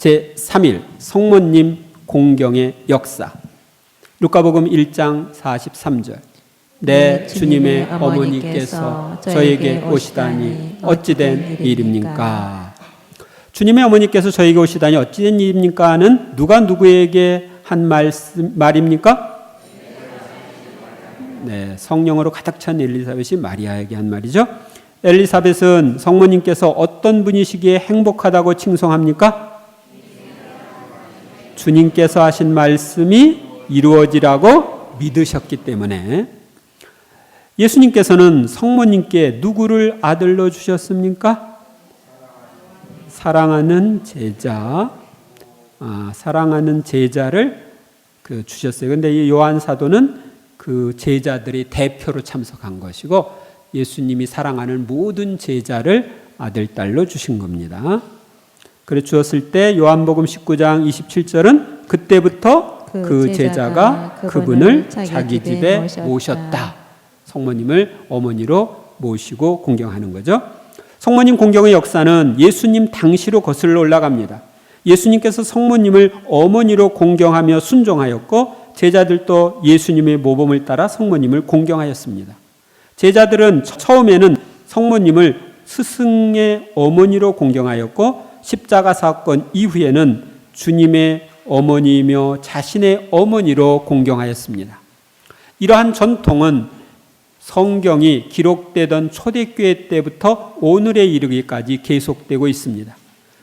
제3일 성모님 공경의 역사 루카복음 1장 43절 내 주님의 어머니께서 저에게 오시다니 어찌된 일입니까? 주님의 어머니께서 저에게 오시다니 어찌된 일입니까?는 누가 누구에게 한 말씀 말입니까? 네, 성령으로 가득 찬 엘리사벳이 마리아에게 한 말이죠. 엘리사벳은 성모님께서 어떤 분이시기에 행복하다고 칭송합니까? 주님께서 하신 말씀이 이루어지라고 믿으셨기 때문에 예수님께서는 성모님께 누구를 아들로 주셨습니까? 사랑하는 제자, 아, 사랑하는 제자를 그 주셨어요. 근데 이 요한 사도는 그 제자들이 대표로 참석한 것이고 예수님이 사랑하는 모든 제자를 아들 딸로 주신 겁니다. 그래 주었을 때 요한복음 19장 27절은 그때부터 그, 그 제자가 제자가 그분을 자기 집에 모셨다. 모셨다. 성모님을 어머니로 모시고 공경하는 거죠. 성모님 공경의 역사는 예수님 당시로 거슬러 올라갑니다. 예수님께서 성모님을 어머니로 공경하며 순종하였고 제자들도 예수님의 모범을 따라 성모님을 공경하였습니다. 제자들은 처음에는 성모님을 스승의 어머니로 공경하였고 십자가 사건 이후에는 주님의 어머니이며 자신의 어머니로 공경하였습니다. 이러한 전통은 성경이 기록되던 초대교회 때부터 오늘에 이르기까지 계속되고 있습니다.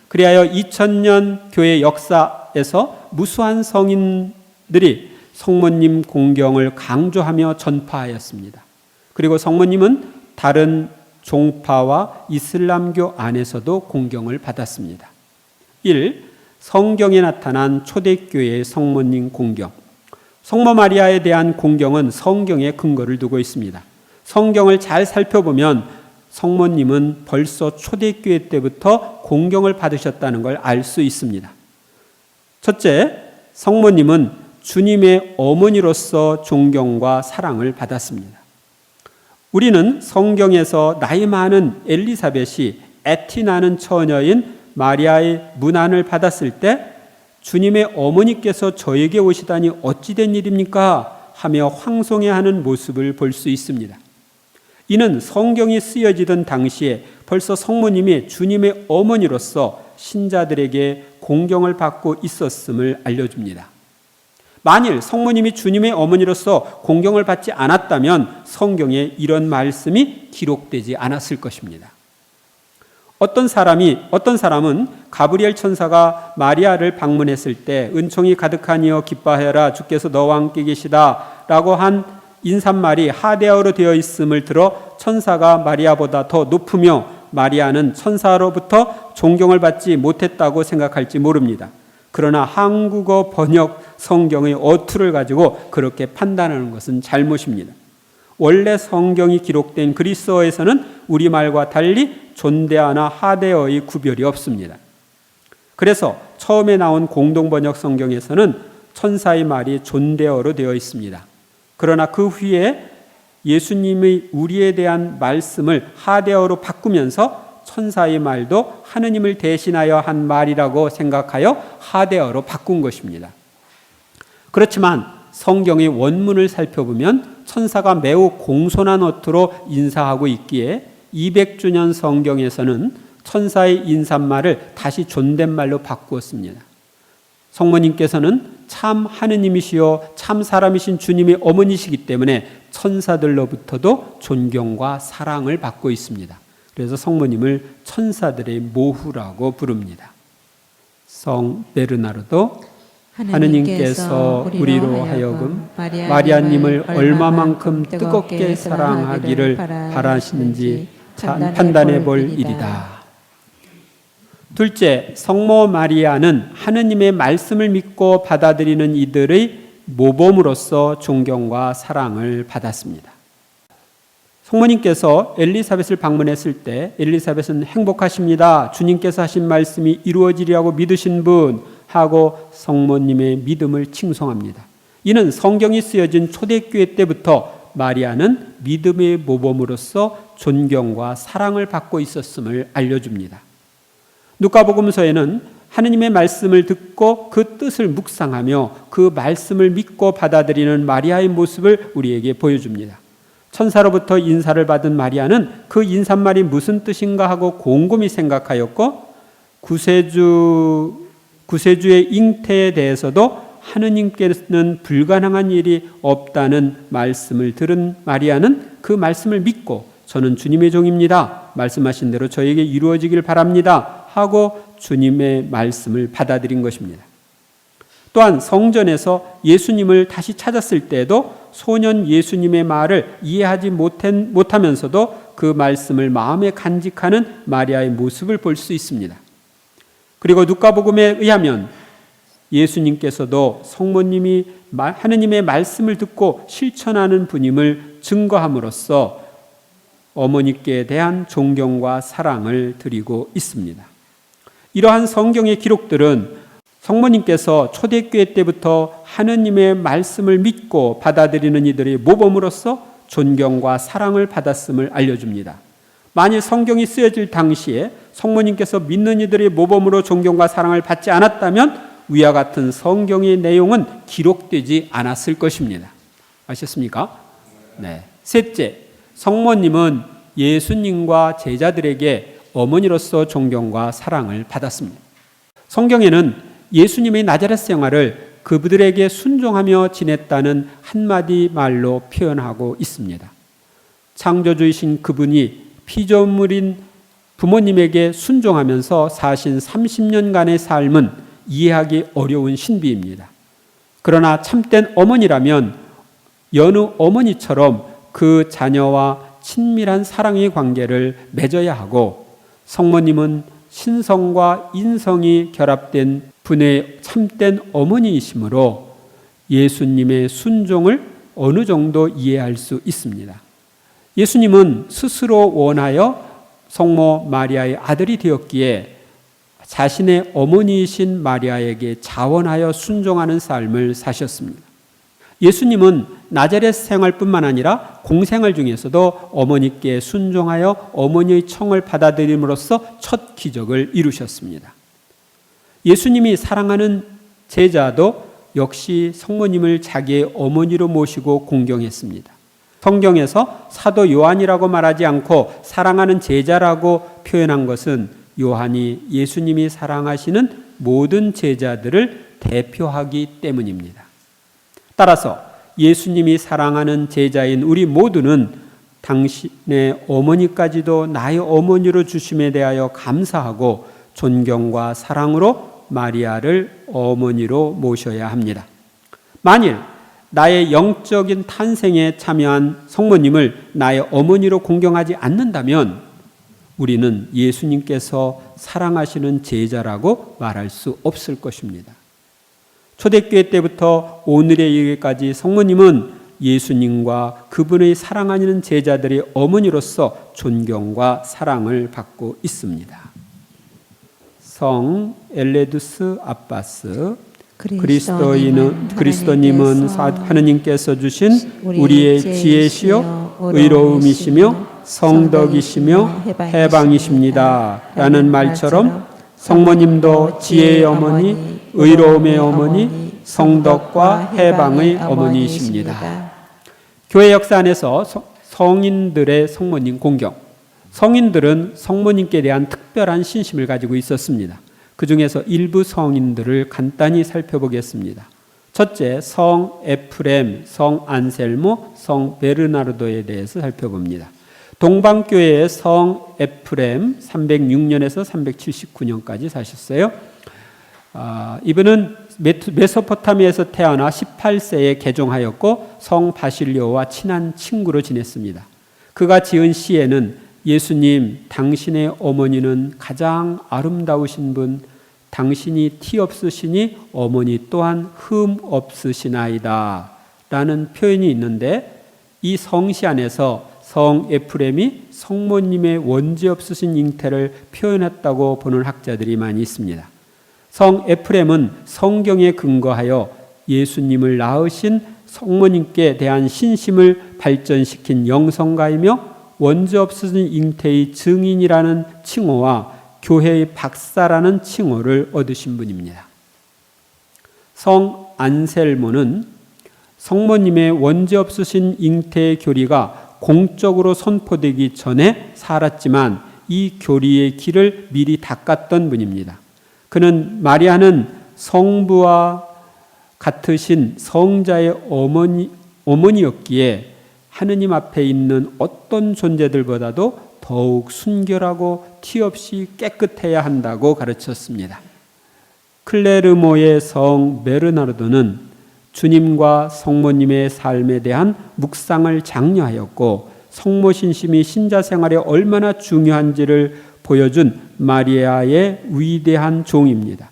그리하여 2000년 교회 역사에서 무수한 성인들이 성모님 공경을 강조하며 전파하였습니다. 그리고 성모님은 다른 종파와 이슬람교 안에서도 공경을 받았습니다. 1. 성경에 나타난 초대교회의 성모님 공경. 성모 마리아에 대한 공경은 성경에 근거를 두고 있습니다. 성경을 잘 살펴보면 성모님은 벌써 초대교회 때부터 공경을 받으셨다는 걸 알 수 있습니다. 첫째, 성모님은 주님의 어머니로서 존경과 사랑을 받았습니다. 우리는 성경에서 나이 많은 엘리사벳이 애티나는 처녀인 마리아의 문안을 받았을 때 주님의 어머니께서 저에게 오시다니 어찌된 일입니까? 하며 황송해하는 모습을 볼 수 있습니다. 이는 성경이 쓰여지던 당시에 벌써 성모님이 주님의 어머니로서 신자들에게 공경을 받고 있었음을 알려줍니다. 만일 성모님이 주님의 어머니로서 공경을 받지 않았다면 성경에 이런 말씀이 기록되지 않았을 것입니다. 어떤 사람이 어떤 사람은 가브리엘 천사가 마리아를 방문했을 때 은총이 가득하니여 기뻐하여라 주께서 너와 함께 계시다라고 한 인사말이 하대어로 되어 있음을 들어 천사가 마리아보다 더 높으며 마리아는 천사로부터 존경을 받지 못했다고 생각할지 모릅니다. 그러나 한국어 번역 성경의 어투를 가지고 그렇게 판단하는 것은 잘못입니다. 원래 성경이 기록된 그리스어에서는 우리말과 달리 존대어나 하대어의 구별이 없습니다. 그래서 처음에 나온 공동번역 성경에서는 천사의 말이 존대어로 되어 있습니다. 그러나 그 후에 예수님의 우리에 대한 말씀을 하대어로 바꾸면서 천사의 말도 하느님을 대신하여 한 말이라고 생각하여 하대어로 바꾼 것입니다. 그렇지만 성경의 원문을 살펴보면 천사가 매우 공손한 어투로 인사하고 있기에 200주년 성경에서는 천사의 인사말을 다시 존댓말로 바꾸었습니다. 성모님께서는 참 하느님이시요 참 사람이신 주님의 어머니시기 때문에 천사들로부터도 존경과 사랑을 받고 있습니다. 그래서 성모님을 천사들의 모후라고 부릅니다. 성 베르나르도 하느님께서 우리로 하여금 마리아님을 얼마만큼 뜨겁게 사랑하기를 바라시는지 판단해 볼 일이다. 둘째, 성모 마리아는 하느님의 말씀을 믿고 받아들이는 이들의 모범으로서 존경과 사랑을 받았습니다. 성모님께서 엘리사벳을 방문했을 때 엘리사벳은 행복하십니다. 주님께서 하신 말씀이 이루어지리라고 믿으신 분 하고 성모님의 믿음을 칭송합니다. 이는 성경이 쓰여진 초대교회 때부터 마리아는 믿음의 모범으로서 존경과 사랑을 받고 있었음을 알려줍니다. 누가복음서에는 하느님의 말씀을 듣고 그 뜻을 묵상하며 그 말씀을 믿고 받아들이는 마리아의 모습을 우리에게 보여줍니다. 천사로부터 인사를 받은 마리아는 그 인사말이 무슨 뜻인가 하고 곰곰이 생각하였고 구세주 구세주의 잉태에 대해서도 하느님께는 불가능한 일이 없다는 말씀을 들은 마리아는 그 말씀을 믿고 저는 주님의 종입니다. 말씀하신 대로 저에게 이루어지길 바랍니다. 하고 주님의 말씀을 받아들인 것입니다. 또한 성전에서 예수님을 다시 찾았을 때도 소년 예수님의 말을 이해하지 못하면서도 그 말씀을 마음에 간직하는 마리아의 모습을 볼 수 있습니다. 그리고 누가복음에 의하면 예수님께서도 성모님이 하느님의 말씀을 듣고 실천하는 분임을 증거함으로써 어머니께 대한 존경과 사랑을 드리고 있습니다. 이러한 성경의 기록들은 성모님께서 초대교회 때부터 하느님의 말씀을 믿고 받아들이는 이들의 모범으로서 존경과 사랑을 받았음을 알려줍니다. 만일 성경이 쓰여질 당시에 성모님께서 믿는 이들의 모범으로 존경과 사랑을 받지 않았다면 위와 같은 성경의 내용은 기록되지 않았을 것입니다. 아셨습니까? 네. 셋째, 성모님은 예수님과 제자들에게 어머니로서 존경과 사랑을 받았습니다. 성경에는 예수님의 나자렛 생활을 그들에게 순종하며 지냈다는 한마디 말로 표현하고 있습니다. 창조주이신 그분이 피조물인 부모님에게 순종하면서 사신 30년간의 삶은 이해하기 어려운 신비입니다. 그러나 참된 어머니라면 여느 어머니처럼 그 자녀와 친밀한 사랑의 관계를 맺어야 하고 성모님은 신성과 인성이 결합된 분의 참된 어머니이시므로 예수님의 순종을 어느 정도 이해할 수 있습니다. 예수님은 스스로 원하여 성모 마리아의 아들이 되었기에 자신의 어머니이신 마리아에게 자원하여 순종하는 삶을 사셨습니다. 예수님은 나자렛 생활뿐만 아니라 공생활 중에서도 어머니께 순종하여 어머니의 청을 받아들임으로써 첫 기적을 이루셨습니다. 예수님이 사랑하는 제자도 역시 성모님을 자기의 어머니로 모시고 공경했습니다. 성경에서 사도 요한이라고 말하지 않고 사랑하는 제자라고 표현한 것은 요한이 예수님이 사랑하시는 모든 제자들을 대표하기 때문입니다. 따라서 예수님이 사랑하는 제자인 우리 모두는 당신의 어머니까지도 나의 어머니로 주심에 대하여 감사하고 존경과 사랑으로 마리아를 어머니로 모셔야 합니다. 만일 나의 영적인 탄생에 참여한 성모님을 나의 어머니로 공경하지 않는다면 우리는 예수님께서 사랑하시는 제자라고 말할 수 없을 것입니다. 초대교회 때부터 오늘에 이르기까지 성모님은 예수님과 그분의 사랑하는 제자들의 어머니로서 존경과 사랑을 받고 있습니다. 성 엘레두스 아빠스 그리스도인은 그리스도님은 하느님께서 주신 우리의 지혜시요 의로움이시며 성덕이시며 해방이십니다. 라는 말처럼 성모님도 지혜의 어머니, 의로움의 어머니, 성덕과 해방의 어머니이십니다. 교회 역사 안에서 성인들의 성모님 공경. 성인들은 성모님께 대한 특별한 신심을 가지고 있었습니다. 그 중에서 일부 성인들을 간단히 살펴보겠습니다. 첫째, 성 에프렘, 성 안셀모, 성 베르나르도에 대해서 살펴봅니다. 동방교회의 성 에프렘 306년에서 379년까지 사셨어요. 아, 이분은 메소포타미에서 태어나 18세에 개종하였고 성 바실료와 친한 친구로 지냈습니다. 그가 지은 시에는 예수님, 당신의 어머니는 가장 아름다우신 분, 당신이 티 없으시니 어머니 또한 흠 없으시나이다. 라는 표현이 있는데 이 성시 안에서 성 에프렘이 성모님의 원죄 없으신 잉태를 표현했다고 보는 학자들이 많이 있습니다. 성 에프렘은 성경에 근거하여 예수님을 낳으신 성모님께 대한 신심을 발전시킨 영성가이며 원죄 없으신 잉태의 증인이라는 칭호와 교회의 박사라는 칭호를 얻으신 분입니다. 성 안셀모는 성모님의 원죄 없으신 잉태의 교리가 공적으로 선포되기 전에 살았지만 이 교리의 길을 미리 닦았던 분입니다. 그는 마리아는 성부와 같으신 성자의 어머니, 어머니였기에 하느님 앞에 있는 어떤 존재들보다도 더욱 순결하고 티 없이 깨끗해야 한다고 가르쳤습니다. 클레르모의 성 메르나르도는 주님과 성모님의 삶에 대한 묵상을 장려하였고 성모 신심이 신자 생활에 얼마나 중요한지를 보여준 마리아의 위대한 종입니다.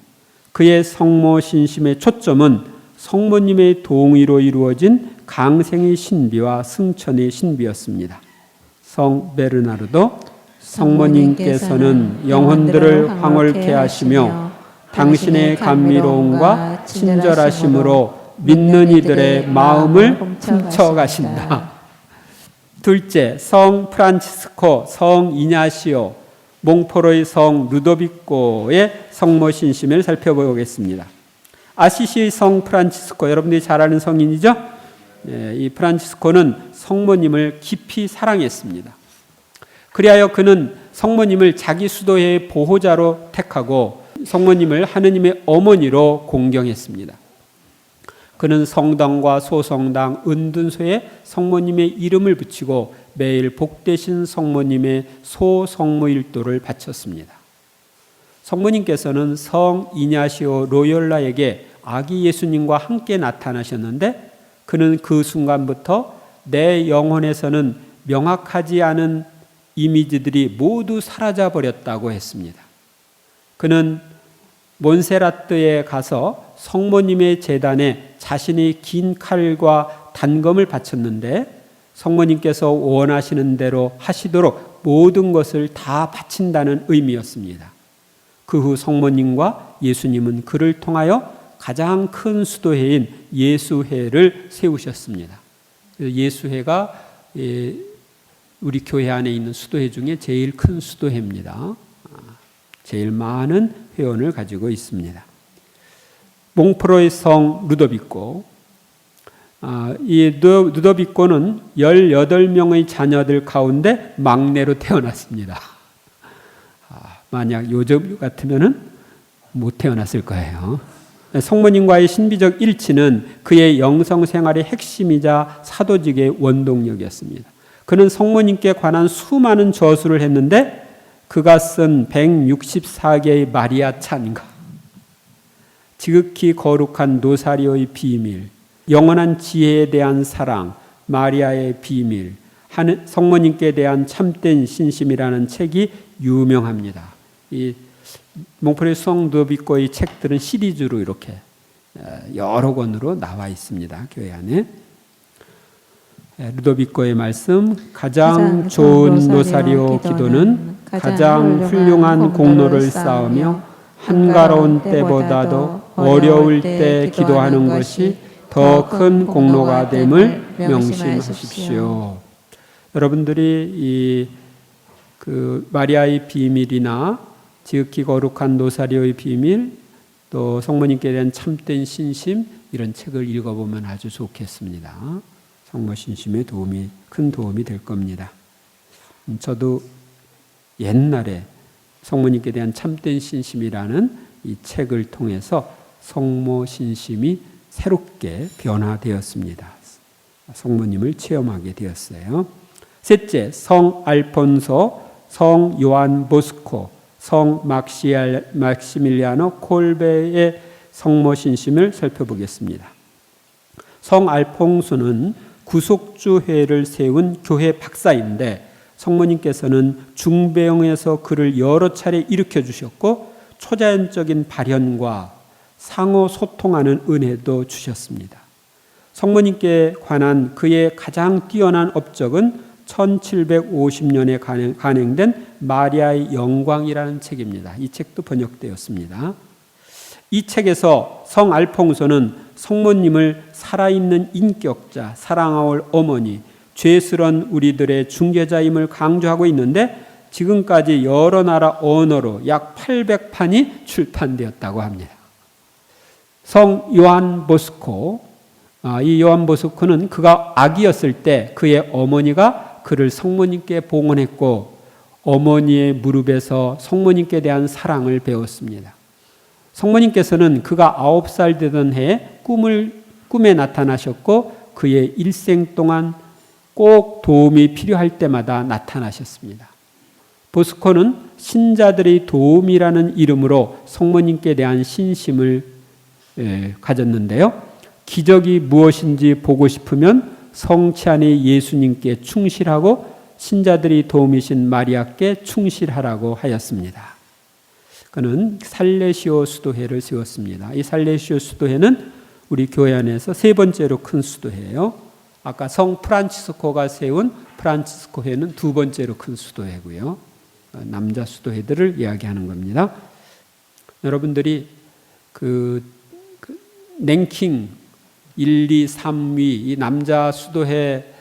그의 성모 신심의 초점은 성모님의 동의로 이루어진 강생의 신비와 승천의 신비였습니다. 성 베르나르도 성모님께서는 영혼들을 황홀케 하시며 당신의 감미로움과 친절하심으로 믿는 이들의 마음을 훔쳐가신다. 둘째, 성 프란치스코, 성 이냐시오, 몽포로의 성 루도비코의 성모 신심을 살펴보겠습니다. 아시시의 성 프란치스코, 여러분들이 잘 아는 성인이죠? 예, 이 프란치스코는 성모님을 깊이 사랑했습니다. 그리하여 그는 성모님을 자기 수도의 보호자로 택하고 성모님을 하느님의 어머니로 공경했습니다. 그는 성당과 소성당, 은둔소에 성모님의 이름을 붙이고 매일 복되신 성모님의 소성모일도를 바쳤습니다. 성모님께서는 성 이냐시오 로열라에게 아기 예수님과 함께 나타나셨는데 그는 그 순간부터 내 영혼에서는 명확하지 않은 이미지들이 모두 사라져 버렸다고 했습니다. 그는 몬세라트에 가서 성모님의 재단에 자신의 긴 칼과 단검을 바쳤는데 성모님께서 원하시는 대로 하시도록 모든 것을 다 바친다는 의미였습니다. 그 후 성모님과 예수님은 그를 통하여 가장 큰 수도회인 예수회를 세우셨습니다. 예수회가 예, 우리 교회 안에 있는 수도회 중에 제일 큰 수도회입니다. 제일 많은 회원을 가지고 있습니다. 몽프로의 성 루도비코. 아, 이 루도비코는 18명의 자녀들 가운데 막내로 태어났습니다. 아, 만약 요즘 같으면은 못 태어났을 거예요. 성모님과의 신비적 일치는 그의 영성 생활의 핵심이자 사도직의 원동력이었습니다. 그는 성모님께 관한 수많은 저수를 했는데 그가 쓴 164개의 마리아 찬가, 지극히 거룩한 노사리오의 비밀, 영원한 지혜에 대한 사랑, 마리아의 비밀, 성모님께 대한 참된 신심이라는 책이 유명합니다. 이 몽프레 성도비코의 책들은 시리즈로 이렇게 여러 권으로 나와 있습니다. 교회 안에. 루도비코의 말씀 가장 좋은 노사리오 기도는 가장 훌륭한 공로를 쌓으며 한가로운 때보다도 어려울 때 기도하는 것이 더 큰 공로가 됨을 명심하십시오. 여러분들이 이 그 마리아의 비밀이나 지극히 거룩한 노사리오의 비밀 또 성모님께 대한 참된 신심 이런 책을 읽어보면 아주 좋겠습니다. 성모 신심에 도움이 큰 도움이 될 겁니다. 음, 저도 옛날에 성모님께 대한 참된 신심이라는 이 책을 통해서 성모 신심이 새롭게 변화되었습니다. 성모님을 체험하게 되었어요. 셋째, 성 알폰소, 성 요한 보스코, 성 막시알, 막시밀리아노 콜베의 성모 신심을 살펴보겠습니다. 성 알퐁소는 구속주회를 세운 교회 박사인데 성모님께서는 중병에서 그를 여러 차례 일으켜 주셨고 초자연적인 발현과 상호 소통하는 은혜도 주셨습니다. 성모님께 관한 그의 가장 뛰어난 업적은 1750년에 간행 된 마리아의 영광이라는 책입니다. 이 책도 번역되었습니다. 이 책에서 성 알퐁소는 성모님을 살아있는 인격자, 사랑하올 어머니, 죄스런 우리들의 중개자임을 강조하고 있는데 지금까지 여러 나라 언어로 약 800판이 출판되었다고 합니다. 성 요한 보스코, 아, 이 요한 보스코는 그가 아기였을 때 그의 어머니가 그를 성모님께 봉헌했고 어머니의 무릎에서 성모님께 대한 사랑을 배웠습니다. 성모님께서는 그가 아홉 살 되던 해에 꿈을 꿈에 나타나셨고 그의 일생 동안 꼭 도움이 필요할 때마다 나타나셨습니다. 보스코는 신자들의 도움이라는 이름으로 성모님께 대한 신심을 예, 가졌는데요. 기적이 무엇인지 보고 싶으면 성치 안의 예수님께 충실하고 신자들이 도움이신 마리아께 충실하라고 하였습니다. 그는 살레시오 수도회를 세웠습니다. 이 살레시오 수도회는 우리 교회 안에서 세 번째로 큰 수도회예요. 아까 성 프란치스코가 세운 프란치스코회는 두 번째로 큰 수도회고요. 남자 수도회들을 이야기하는 겁니다. 여러분들이 그, 그 냉킹 1, 2, 3위 이 남자 수도회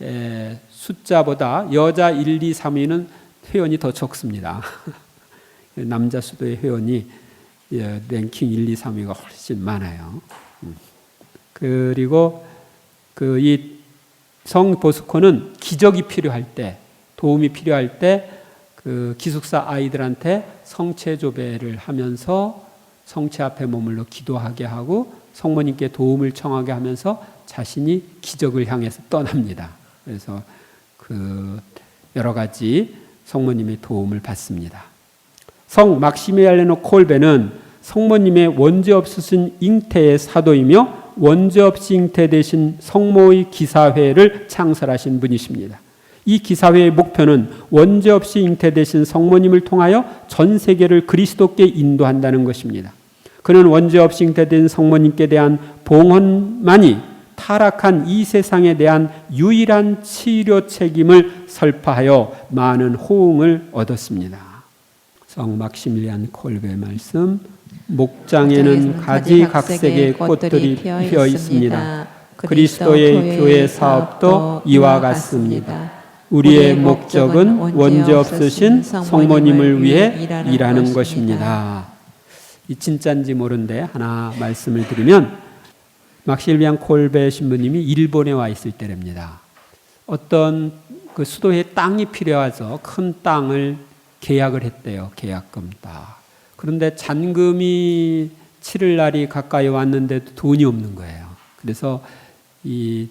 에, 숫자보다 여자 1, 2, 3위는 회원이 더 적습니다. 남자 수도의 회원이 예, 랭킹 1, 2, 3위가 훨씬 많아요. 음. 그리고 그 이 성 보스코는 기적이 필요할 때, 도움이 필요할 때 그 기숙사 아이들한테 성체 조배를 하면서 성체 앞에 머물러 기도하게 하고 성모님께 도움을 청하게 하면서 자신이 기적을 향해서 떠납니다. 그래서 그 여러 가지 성모님의 도움을 받습니다. 성 막시미알레노 콜베는 성모님의 원죄 없으신 잉태의 사도이며 원죄 없이 잉태 되신 성모의 기사회를 창설하신 분이십니다. 이 기사회의 목표는 원죄 없이 잉태되신 성모님을 통하여 전 세계를 그리스도께 인도한다는 것입니다. 그는 원죄 없이 잉태된 성모님께 대한 봉헌만이 타락한 이 세상에 대한 유일한 치료 책임을 설파하여 많은 호응을 얻었습니다. 성 막시밀리안 콜베 말씀 목장에는 가지 각색의 꽃들이 피어 있습니다. 그리스도의 교회 사업도 이와 같습니다. 우리의 목적은 원죄 없으신 성모님을 위해 일하는 것입니다. 이 진짜인지 모르는데 하나 말씀을 드리면 막실비안 콜베 신부님이 일본에 와 있을 때랍니다. 어떤 그 수도에 땅이 필요해서 큰 땅을 계약을 했대요. 계약금 딱. 그런데 잔금이 치를 날이 가까이 왔는데도 돈이 없는 거예요. 그래서 이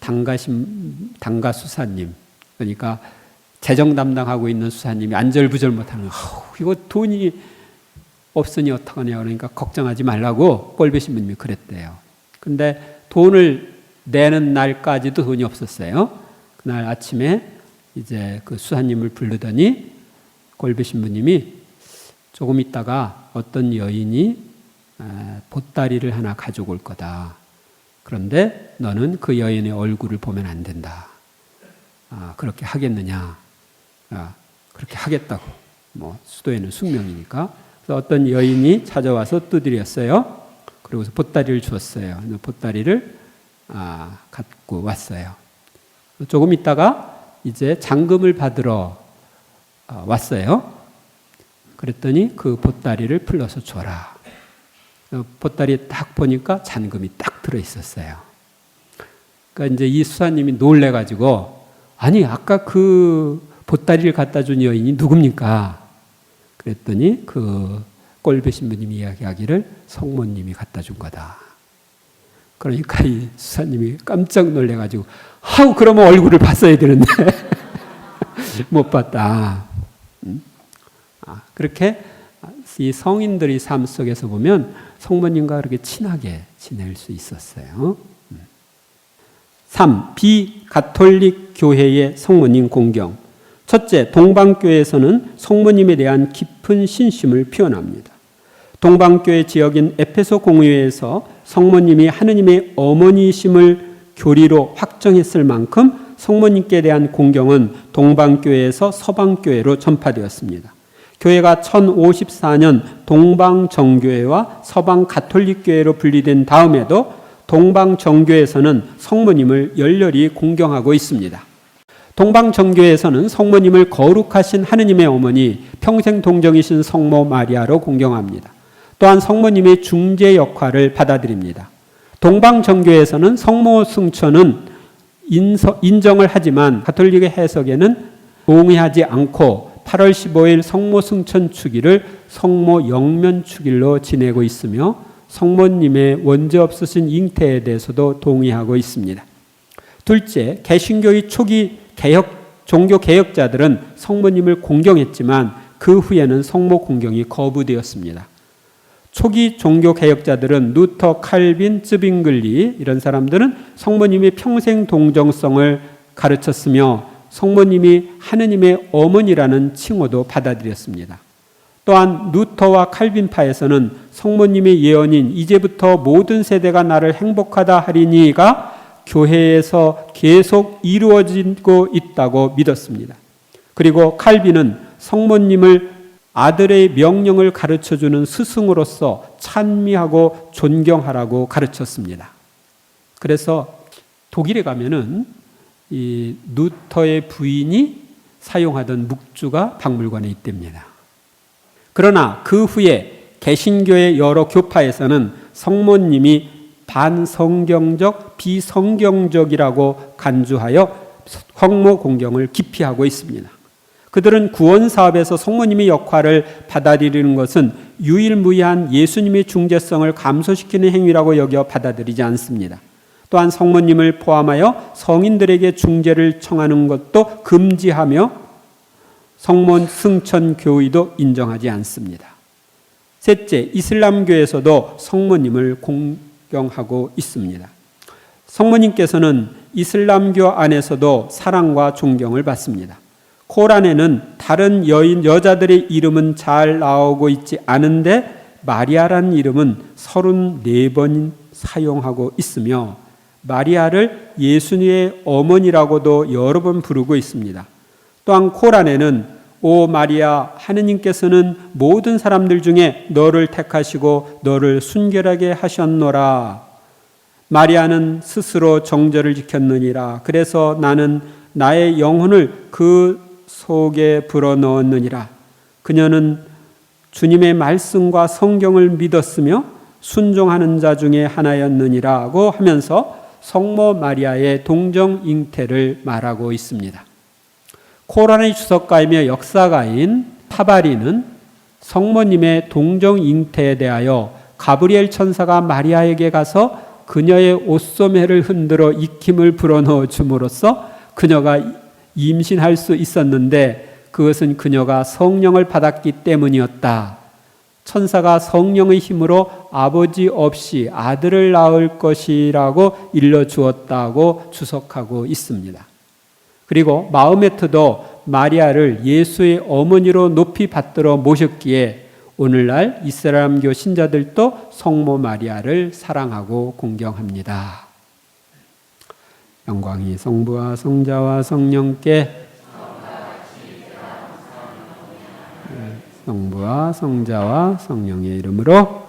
당가심 당가 수사님 그러니까 재정 담당하고 있는 수사님이 안절부절 못하는 거. 이거 돈이 없으니 어떡하냐 그러니까 걱정하지 말라고 꼴배 신부님이 그랬대요. 근데 돈을 내는 날까지도 돈이 없었어요. 그날 아침에 이제 그 수사님을 부르더니 꼴배 신부님이 조금 있다가 어떤 여인이 보따리를 하나 가지고 올 거다. 그런데 너는 그 여인의 얼굴을 보면 안 된다. 아, 그렇게 하겠느냐? 아, 그렇게 하겠다고. 뭐 수도에는 숙명이니까. 어떤 여인이 찾아와서 두드렸어요. 그리고서 보따리를 주었어요. 보따리를 아, 갖고 왔어요. 조금 있다가 이제 잔금을 받으러 아, 왔어요. 그랬더니 그 보따리를 풀러서 줘라. 보따리 딱 보니까 잔금이 딱 들어 있었어요. 그러니까 이제 이 수사님이 놀래가지고 아니 아까 그 보따리를 갖다 준 여인이 누굽니까? 그랬더니 그 꼴배 신부님이 이야기하기를 성모님이 갖다 준 거다. 그러니까 이 수사님이 깜짝 놀래가지고 하우 그러면 얼굴을 봤어야 되는데 못 봤다. 음? 아, 그렇게 이 성인들의 삶 속에서 보면 성모님과 그렇게 친하게 지낼 수 있었어요. 3. 음. 비가톨릭 교회의 성모님 공경. 첫째, 동방교회에서는 성모님에 대한 깊은 신심을 표현합니다. 동방교회 지역인 에페소 공회에서 성모님이 하느님의 어머니심을 교리로 확정했을 만큼 성모님께 대한 공경은 동방교회에서 서방교회로 전파되었습니다. 교회가 1054년 동방정교회와 서방 가톨릭교회로 분리된 다음에도 동방정교에서는 성모님을 열렬히 공경하고 있습니다. 동방 정교에서는 성모님을 거룩하신 하느님의 어머니, 평생 동정이신 성모 마리아로 공경합니다. 또한 성모님의 중재 역할을 받아들입니다. 동방 정교에서는 성모 승천은 인정을 하지만 가톨릭의 해석에는 동의하지 않고 8월 15일 성모 승천 축일을 성모 영면 축일로 지내고 있으며 성모님의 원죄 없으신 잉태에 대해서도 동의하고 있습니다. 둘째, 개신교의 초기 개혁 종교 개혁자들은 성모님을 공경했지만 그 후에는 성모 공경이 거부되었습니다. 초기 종교 개혁자들은 루터, 칼빈, 쯔빙글리 이런 사람들은 성모님이 평생 동정성을 가르쳤으며 성모님이 하느님의 어머니라는 칭호도 받아들였습니다. 또한 루터와 칼빈파에서는 성모님의 예언인 이제부터 모든 세대가 나를 행복하다 하리니가 교회에서 계속 이루어지고 있다고 믿었습니다. 그리고 칼빈은 성모님을 아들의 명령을 가르쳐 주는 스승으로서 찬미하고 존경하라고 가르쳤습니다. 그래서 독일에 가면은 이 루터의 부인이 사용하던 묵주가 박물관에 있답니다. 그러나 그 후에 개신교의 여러 교파에서는 성모님이 반성경적, 비성경적이라고 간주하여 성모 공경을 기피하고 있습니다. 그들은 구원 사업에서 성모님의 역할을 받아들이는 것은 유일무이한 예수님의 중재성을 감소시키는 행위라고 여겨 받아들이지 않습니다. 또한 성모님을 포함하여 성인들에게 중재를 청하는 것도 금지하며 성모 승천 교의도 인정하지 않습니다. 셋째, 이슬람교에서도 성모님을 공 경하고 있습니다. 성모님께서는 이슬람교 안에서도 사랑과 존경을 받습니다. 코란에는 다른 여인 여자들의 이름은 잘 나오고 있지 않은데 마리아라는 이름은 34번 사용하고 있으며 마리아를 예수님의 어머니라고도 여러 번 부르고 있습니다. 또한 코란에는 오 마리아 하느님께서는 모든 사람들 중에 너를 택하시고 너를 순결하게 하셨노라. 마리아는 스스로 정절을 지켰느니라. 그래서 나는 나의 영혼을 그 속에 불어넣었느니라. 그녀는 주님의 말씀과 성경을 믿었으며 순종하는 자 중에 하나였느니라고 하면서 성모 마리아의 동정 잉태를 말하고 있습니다. 코란의 주석가이며 역사가인 타바리는 성모님의 동정 잉태에 대하여 가브리엘 천사가 마리아에게 가서 그녀의 옷소매를 흔들어 익힘을 불어넣어 줌으로써 그녀가 임신할 수 있었는데 그것은 그녀가 성령을 받았기 때문이었다. 천사가 성령의 힘으로 아버지 없이 아들을 낳을 것이라고 일러 주었다고 주석하고 있습니다. 그리고 마음에트도 마리아를 예수의 어머니로 높이 받들어 모셨기에 오늘날 이슬람교 신자들도 성모 마리아를 사랑하고 공경합니다. 영광이 성부와 성자와 성령께 성부와 성자와 성령의 이름으로